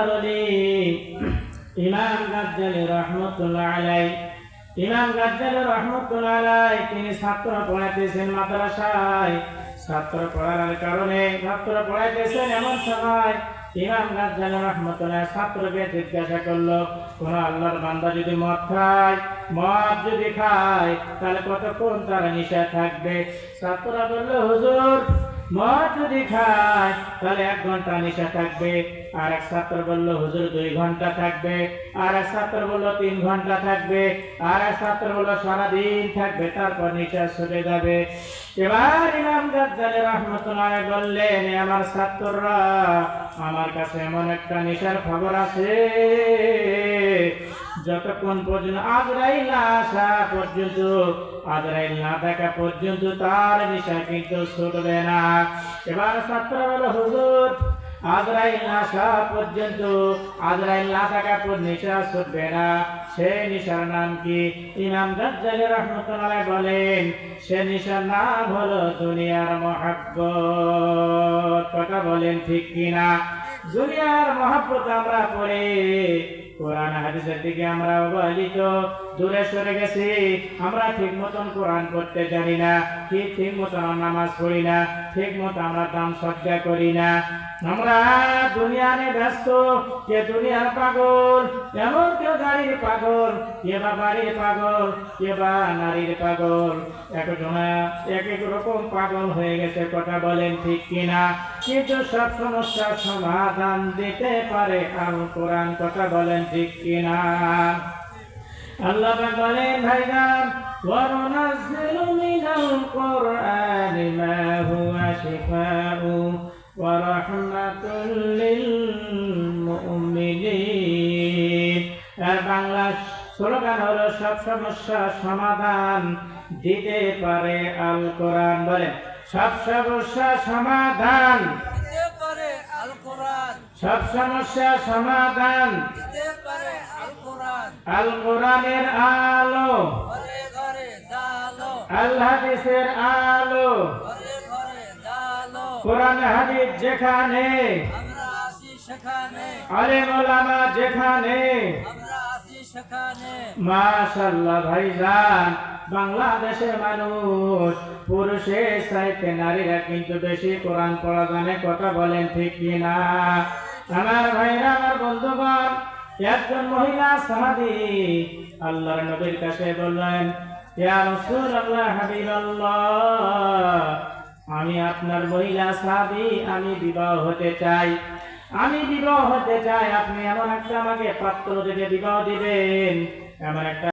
আলী ইমাম গাজ্জালি রহমতুল্লাহ আলাই ইমাম গাজ্জালি রহমতুল্লাহ তিনি ছাত্র পড়াইতেছেন মাদ্রাসায়। ছাত্র পড়ার কারণে ছাত্র পড়াইতেছেন এমন সময় ইমাম গাজ্জালি রহমতুল্লাহ ছাত্রকে জিজ্ঞাসা করল, কোন আল্লাহর বান্দা যদি মদ খায়? মদ যদি খায়, তাহলে কতক্ষণ তার নিশা থাকবে? ছাত্ররা বলল, হুজুর মদ যদি তাহলে এক ঘণ্টা নেশা থাকবে, আর এক ছাত্র বলল, হুজুর, দুই ঘণ্টা থাকবে। আর এক ছাত্র বলল, তিন ঘণ্টা থাকবে। আর এক ছাত্র বলল, সারাদিন থাকবে। তারপর নেশা ছুটে যাবে। এবার ইমাম আমার ছাত্ররা, আমার কাছে এমন একটা নেশার খবর আছে। যতক্ষণ পর্যন্ত আজরাইল না আসা পর্যন্ত, আজরাইল না দেখা পর্যন্ত তার নেশা কিন্তু ছুটবে না। এবার ছাত্র বলো হুজুর আজরাইল না আসা পর্যন্ত, আজরাইল না থাকা পর নিশা ছুটবে না। সে নিশার নাম কি? ইমাম গাজ্জালি রহমতুল্লাহ বলেন, সে নিশার নাম হলো দুনিয়ার মহাব্বত। কথা বলেন ঠিক কিনা? দুনিয়ার মহাব্বত আমরা পড়ে কোরআন হাদিসের দিকে আমরা অবহেলিত। দূরে সরে গেছি, আমরা ঠিক মতন কোরআন করতে জানি না ঠিক ঠিক মতন নামাজ পড়ি না, ঠিক মতো আমরা দাম সজ্জা করি না। আমরা দুনিয়ারে ব্যস্ত কে দুনিয়ার পাগল, এমন কেউ গাড়ির পাগল, কে বা বাড়ির পাগল, কে বা নারীর পাগল। একজনা এক এক রকম পাগল হয়ে গেছে, কথা বলেন ঠিক কিনা? কিন্তু সব সমস্যার সমাধান দিতে পারে আল কোরআন কথা বলেন ঠিক কিনা আল্লাহ পাক বলেন ভাইজান وننزل من القرآن ما هو شفاء ورحمة للمؤمنين আর বাংলা স্লোগান হলো সব সমস্যার সমাধান দিতে পারে আল কোরআন বলেন সব সমস্যার সমাধান সব সমস্যার সমাধান। আল কোরআনের আলো। আল হাদিসের আলো। কোরআন হাদিস যেখানে। আলেম ওলামা যেখানে। মাশাল্লাহ ভাইজান, বাংলাদেশের মানুষ পুরুষের সাইতে নারীরা কিন্তু বেশি কোরআন পড়া জানে, কথা বলেন ঠিক কিনা? আমার ভাইরা আমার বন্ধুগণ, একজন মহিলা সাহাবি আল্লাহর নবীর কাছে বললেন আমি আপনার মহিলা সাহাবি আমি বিবাহ হতে চাই। আমি বিবাহ হতে চাই, আপনি এমন একটা আমাকে পাত্র থেকে বিবাহ দিবেন। এমন একটা